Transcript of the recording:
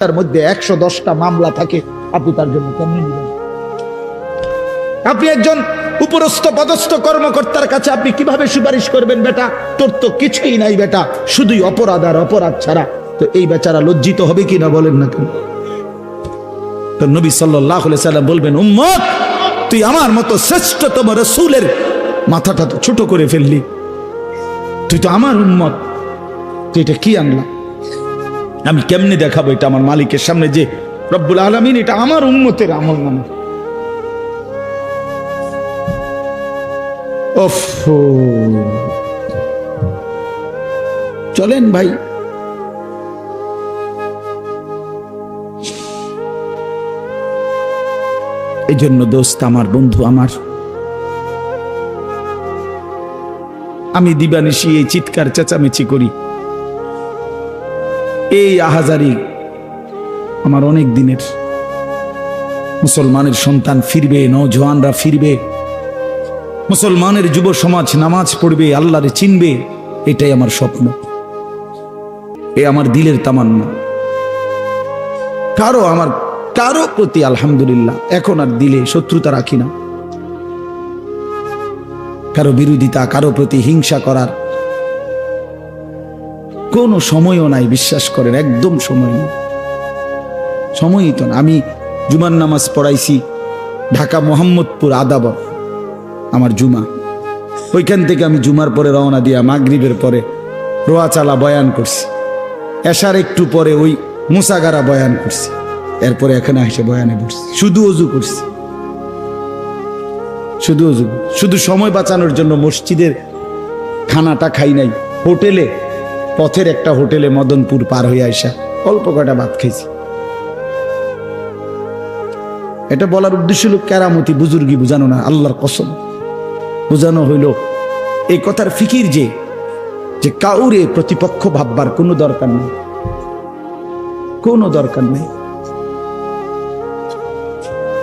তার মধ্যে একশো দশটা মামলা থাকে। আপনি তার জন্য কেমনি নেবেন? আপনি একজন উপরস্থ পদস্থ কর্মকর্তার কাছে আপনি কীভাবে সুপারিশ করবেন বেটা? তোর তো কিছুই নাই বেটা। শুধুই অপরাধ আর অপরাধ ছাড়া। তো এই বেচারা লজ্জিত হবে কি না বলেন না কেন? তো নবী সাল্লাম বলবেন, উম্মত, তুই আমার মতো শ্রেষ্ঠতম রসুলের মাথাটা তো ছোট করে ফেললি। তুই তো আমার উম্মত। তুই এটা কি আনলা? আমি কেমনে দেখাবো এটা আমার মালিকের সামনে যে রব্বুল আলমিন এটা আমার উন্মতের আমল নামা। চলেন ভাই। এই জন্য দোস্ত আমার বন্ধু আমার, আমি দিবানিশি এই চিৎকার চেঁচামেচি করি। এই আহাজারি আমার অনেক দিনের। মুসলমানের সন্তান ফিরবে নজওয়ানরা ফিরবে। মুসলমানের যুব সমাজ নামাজ পড়বে, আল্লাহরে চিনবে, এটাই আমার স্বপ্ন। এ আমার দিলের তামান্না। কারও আমার, কারও প্রতি আলহামদুলিল্লাহ এখন আর দিলে শত্রুতা রাখি না। কারও বিরোধিতা, কারও প্রতি হিংসা করার কোনো সময়ও নাই, বিশ্বাস করেন, একদম সময় নেই। সময়ই তো না। আমি জুমার নামাজ পড়াইছি ঢাকা মোহাম্মদপুর আদাবর আমার জুমা। ওইখান থেকে আমি জুমার পরে রওনা দিয়া মাগরিবের পরে রোয়াচালা বয়ান করছি। এশার একটু পরে ওই মুসাগারা বয়ান করছি। এরপরে এখানে এসে বয়ানে বসছি। শুধু অজু করছি। শুধু অজু শুধু সময় বাঁচানোর জন্য মসজিদের খানাটা খাই নাই। হোটেলে পথের একটা হোটেলে মদনপুর পার হয়ে আসা অল্প কটা ভাত খেয়েছি এটা বলার উদ্দেশ্য হলো কেরামতি বুজুর্গি বুঝানো না, আল্লাহর কসম। বুঝানো হইল, এই কথার ফিকির যে যে কাউরে প্রতিপক্ষ ভাববার কোনো দরকার নেই। কোনো দরকার নেই।